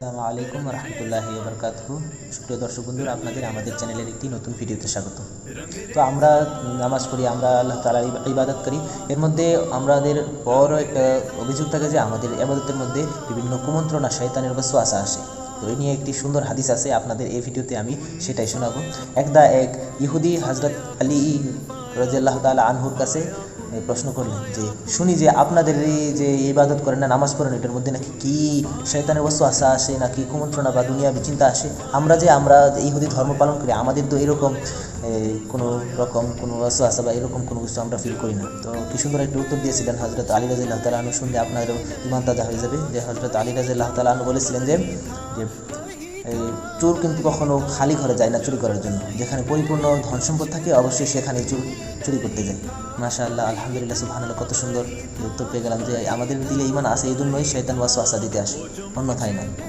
আসসালামু আলাইকুম রহমতুল্লাহি বরকাতহু। সুপ্রিয় দর্শক বন্ধুরা, আপনাদের আমাদের চ্যানেলের একটি নতুন ভিডিওতে স্বাগত। তো আমরা নামাজ পড়ি, আমরা আল্লাহ তালার ইবাদত করি। এর মধ্যে আমাদের বড় একটা অভিযোগ থাকে যে আমাদের আবাদতের মধ্যে বিভিন্ন কুমন্ত্রণা, শয়তানের বস্তু আসা আসে। তো এই নিয়ে একটি সুন্দর হাদিস আছে, আপনাদের এই ভিডিওতে আমি সেটাই শোনাবো। একদা এক ইহুদি হজরত আলী রাজিয়াল্লাহ তালা আনহুর কাছে প্রশ্ন করলেন যে, শুনি যে আপনাদের এই যে ইবাদত করেন না, নামাজ পড়েন, এটার মধ্যে নাকি কি শয়তানের বস্তু আশা আসে, নাকি কুমন্ত্রণা বা দুনিয়া বিচিন্তা আসে? আমরা যে, আমরা এই ইহুদি ধর্ম পালন করি, আমাদের তো এরকম কোনো রকম কোনো বস্তু আসা বা এরকম কোনো কিছু আমরা ফিল করি না। তো কি সুন্দর একটা উত্তর দিয়েছিলেন হজরত আলী রাজিল্লাহ তালা আনু শুনলে আপনাদের ইমান তাজা হয়ে যাবে? যে হজরত আলী রাজিল্লাহ তালা আনু বলেছিলেন যে চোর কিন্তু কখনো খালি ঘরে যায় না চুরি করার জন্য। যেখানে পরিপূর্ণ ধন সম্পদ থাকে, অবশ্যই সেখানে চুর, চুরি করতে যায়। মাশা আল্লাহ আলহামদুলিল্লাহ, সুবহানাল্লাহ, কত সুন্দর। উত্তর পেয়ে গেলাম যে, আমাদের দিলে ইমান আসে এই জন্যই শৈতান আসা দিতে আসে। অন্যথায় নয়।